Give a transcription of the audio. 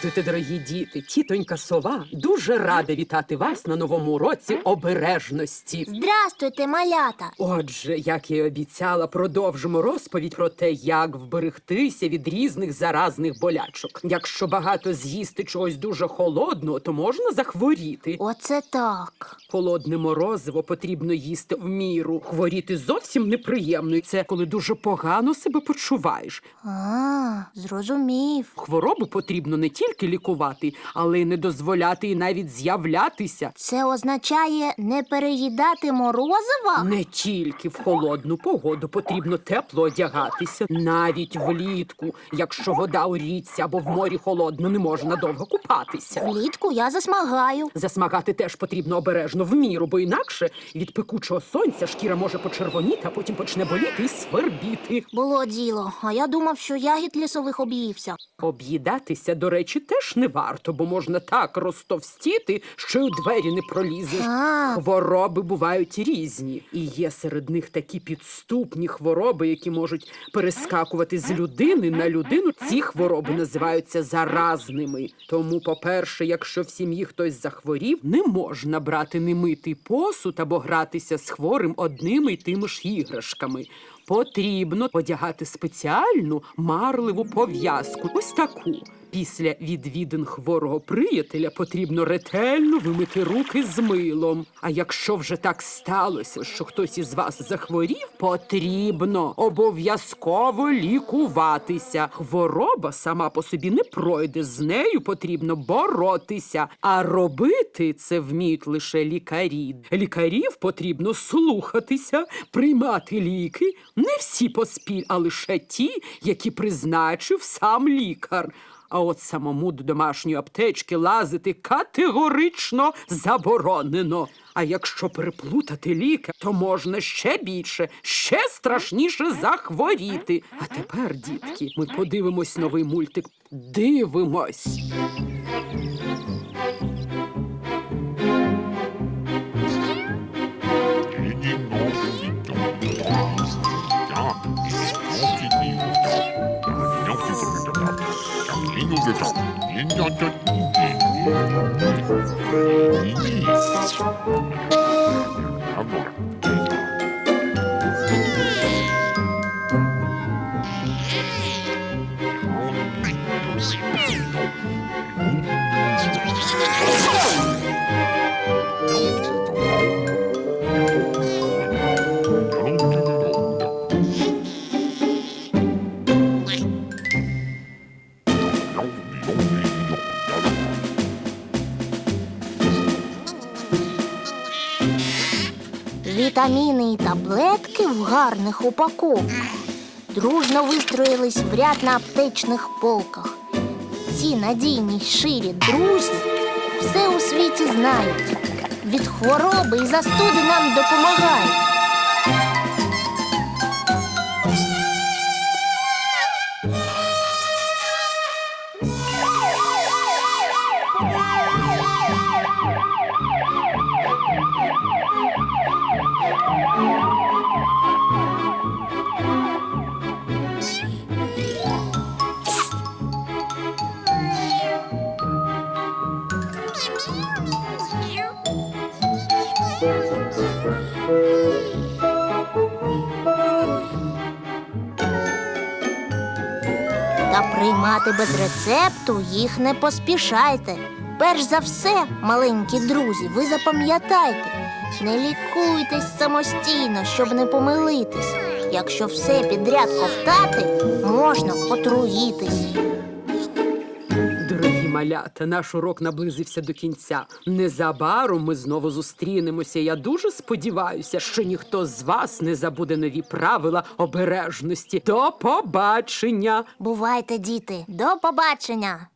Здрастуйте, дорогі діти! Тітонька сова дуже рада вітати вас на новому уроці обережності. Здрастуйте, малята. Отже, як я й обіцяла, продовжимо розповідь про те, як вберегтися від різних заразних болячок. Якщо багато з'їсти чогось дуже холодного, то можна захворіти. Оце так. Холодне морозиво потрібно їсти в міру. Хворіти зовсім неприємно. І це коли дуже погано себе почуваєш. А, зрозумів. Хворобу потрібно не тільки лікувати, але й не дозволяти їй навіть з'являтися. Це означає не переїдати морозива? Не тільки в холодну погоду потрібно тепло одягатися, навіть влітку. Якщо вода у річці або в морі холодно, не можна довго купатися. Влітку я засмагаю. Засмагати теж потрібно обережно в міру, бо інакше від пекучого сонця шкіра може почервоніти, а потім почне боліти і свербіти. Було діло, а я думав, що ягід лісових об'ївся. Об'їдатися, до речі, теж не варто, бо можна так розтовстіти, що й у двері не пролізеш. Хвороби бувають різні, і є серед них такі підступні хвороби, які можуть перескакувати з людини на людину. Ці хвороби називаються заразними. Тому, по-перше, якщо в сім'ї хтось захворів, не можна брати немитий посуд або гратися з хворим одними й тими ж іграшками. Потрібно одягати спеціальну марливу пов'язку. Ось таку. Після відвідин хворого приятеля потрібно ретельно вимити руки з милом. А якщо вже так сталося, що хтось із вас захворів, потрібно обов'язково лікуватися. Хвороба сама по собі не пройде. З нею потрібно боротися. А робити це вміють лише лікарі. Лікарів потрібно слухатися, приймати ліки. Не всі поспіль, а лише ті, які призначив сам лікар. А от самому до домашньої аптечки лазити категорично заборонено. А якщо переплутати ліки, то можна ще більше, ще страшніше захворіти. А тепер, дітки, ми подивимось новий мультик. Дивимось. 年压占一点一亿。Вітаміни і таблетки в гарних упаковках. Дружно вистроїлись в ряд на аптечних полках. Ці надійні ширі друзі все у світі знають. Від хвороби і застуди нам допомагають. Та приймати без рецепту їх не поспішайте. Перш за все, маленькі друзі, ви запам'ятайте, не лікуйтесь самостійно, щоб не помилитись. Якщо все підряд ковтати, можна отруїтись. Малята, наш урок наблизився до кінця. Незабаром ми знову зустрінемося. Я дуже сподіваюся, що ніхто з вас не забуде нові правила обережності. До побачення! Бувайте, діти, до побачення!